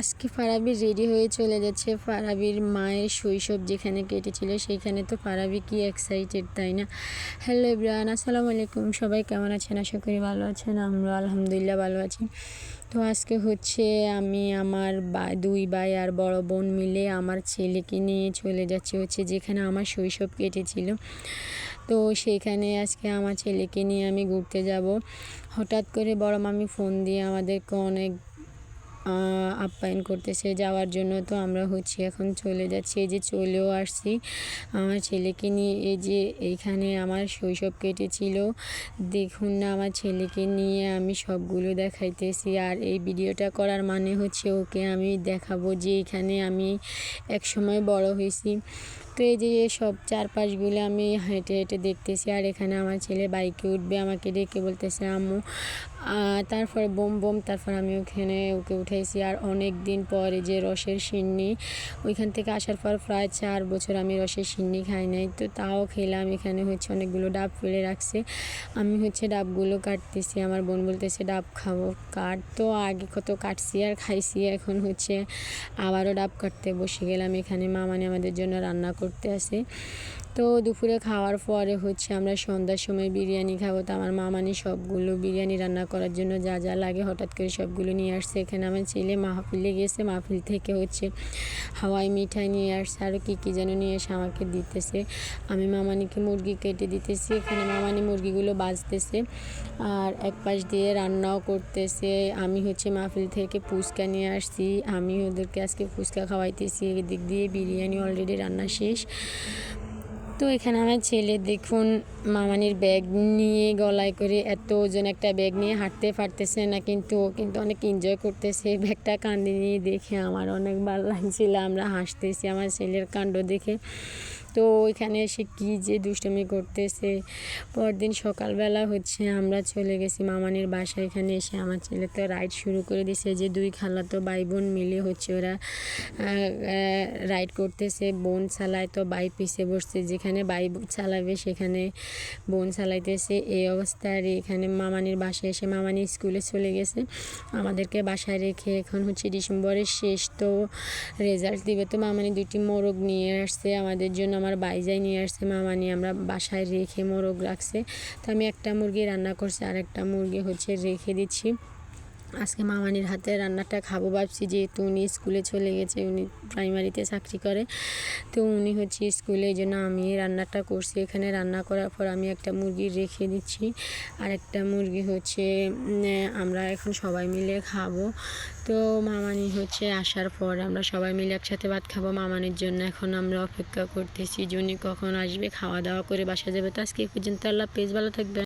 আজকে ফারাবি রেডি হয়ে চলে যাচ্ছে। ফারাবির মায়ের শৈশব যেখানে কেটেছিল, সেইখানে তো ফারাবি কি এক্সাইটেড তাই না? হ্যালো ইব্রাহান আসসালামু আলাইকুম। সবাই কেমন আছেন? আশা করি ভালো আছেন আমরা আলহামদুলিল্লাহ ভালো আছি। তো আজকে হচ্ছে আমি, আমার দুই ভাই আর বড় বোন মিলে আমার ছেলেকে নিয়ে চলে যাচ্ছি হচ্ছে যেখানে আমার শৈশব কেটেছিল। তো সেইখানে আজকে আমার ছেলেকে নিয়ে আমি ঘুরতে যাব। হঠাৎ করে বড় মামি ফোন দিয়ে আমাদেরকে অনেক আপ্যায়ন করতেছে। যাওয়ার জন্য তো আমরা হচ্ছে, এখন চলে যাচ্ছি। এই যে চলেও আসছি। আমার ছেলেকে নিয়ে, এই যে এইখানে আমার শৈশব কেটেছিল। দেখুন না, আমার ছেলেকে নিয়ে আমি সবগুলো দেখাইতেছি। আর এই ভিডিওটা করার মানে হচ্ছে ওকে আমি দেখাবো যে এখানে আমি এক সময় বড় হয়েছি। তো এই যে সব চারপাশগুলো আমি হেঁটে হেঁটে দেখতেছি। আর এখানে আমার ছেলে বাইকে উঠবে আমাকে ডেকে বলতেছে, আম্মু তারপর বোম বোম, তারপর আমি ওখানে ওকে উঠাইছি। আর অনেক দিন পরে যে রসের সিন্নি, ওইখান থেকে আসার পর প্রায় চার বছর আমি রসের সিন্নি খাই নাই। তো তাও খেলাম, এখানে হচ্ছে অনেকগুলো ডাব ফেলে রাখছে। আমি হচ্ছে ডাবগুলো কাটতেছি, আমার বোন বলতেছে, ডাব খাব, কাট। তো আগে কত কাটছি আর খাইছি, এখন হচ্ছে আবারও ডাব কাটতে বসে গেলাম এখানে। মা মানে আমাদের জন্য রান্না করতে আসে। তো দুপুরে খাওয়ার পরে হচ্ছে আমরা সন্ধ্যার সময় বিরিয়ানি খাব। তো আমার মামানি সবগুলো বিরিয়ানি রান্না করার জন্য যা যা লাগে হঠাৎ করে সবগুলো নিয়ে আসছে। এখানে আমার ছেলে মাহফিলে গেছে। মাহফিল থেকে হচ্ছে হাওয়াই মিঠাই নিয়ে আসছে। আরও কী কী যেন নিয়ে এসে আমাকে দিতেছে। আমি মামানিকে মুরগি কেটে দিতেছি। এখানে মামানি মুরগিগুলো বাজতেছে আর এক পাশ দিয়ে রান্নাও করতেছে। আমি হচ্ছে মাহফিল থেকে ফুচকা নিয়ে আসছি। আমি ওদেরকে আজকে ফুচকা খাওয়াইতেছি। এদিক দিয়ে বিরিয়ানি অলরেডি রান্না শেষ। তো এখানে আমার ছেলে দেখুন মামানির ব্যাগ নিয়ে গলায় করে এত ওজন একটা ব্যাগ নিয়ে হাঁটতে পারতেছে না, কিন্তু কিন্তু অনেক এনজয় করতেছে। ব্যাগটা কান্দে নিয়ে দেখে আমার অনেক ভালো লাগছিল। আমরা হাসতেছি আমার ছেলের কাণ্ড দেখে। তো ওইখানে এসে কী যে দুষ্টমি করতেছে। পরদিন সকালবেলা হচ্ছে আমরা চলে গেছি মামানির বাসা এখানে এসে আমার ছেলে তো রাইড শুরু করে দিছে যে দুই খালা তো ভাই বোন মিলে হচ্ছে ওরা রাইড করতেছে। বোন চালায় তো বাই পিছে বসছে। যেখানে বাই চালাবে সেখানে বোন চালাইতেছে। এই অবস্থায় এখানে মামানির বাসায় এসে মামানি স্কুলে চলে গেছে। আমাদেরকে বাসায় রেখে এখন হচ্ছে ডিসেম্বরের শেষ তো রেজাল্ট দিবে। তো মামানি দুটি মোরগ নিয়ে আসছে। আমাদের জন্য আমার বাইজাই নিয়ে আসছে, মামা নিয়ে আমরা বাসায় রেখে মোরগ রাখছে। তো আমি একটা মুরগি রান্না করছি আর একটা মুরগি হচ্ছে রেখে দিচ্ছি। আজকে মামানির হাতে রান্নাটা খাব ভাবছি, যেহেতু উনি স্কুলে চলে গেছে, উনি প্রাইমারিতে চাকরি করে। তো উনি হচ্ছে স্কুলে, এই জন্য আমি রান্নাটা করছি। এখানে রান্না করার পর আমি একটা মুরগি রেখে দিচ্ছি। আর একটা মুরগি হচ্ছে আমরা এখন সবাই মিলে খাব। তো মামানি হচ্ছে আসার পর আমরা সবাই মিলে একসাথে ভাত খাব। মামানির জন্য এখন আমরা অপেক্ষা করতেছি জুনি কখন আসবে, খাওয়া দাওয়া করে বাসা যাবে। তো আজকে পর্যন্ত, আল্লাহ পেজ ভালো থাকবে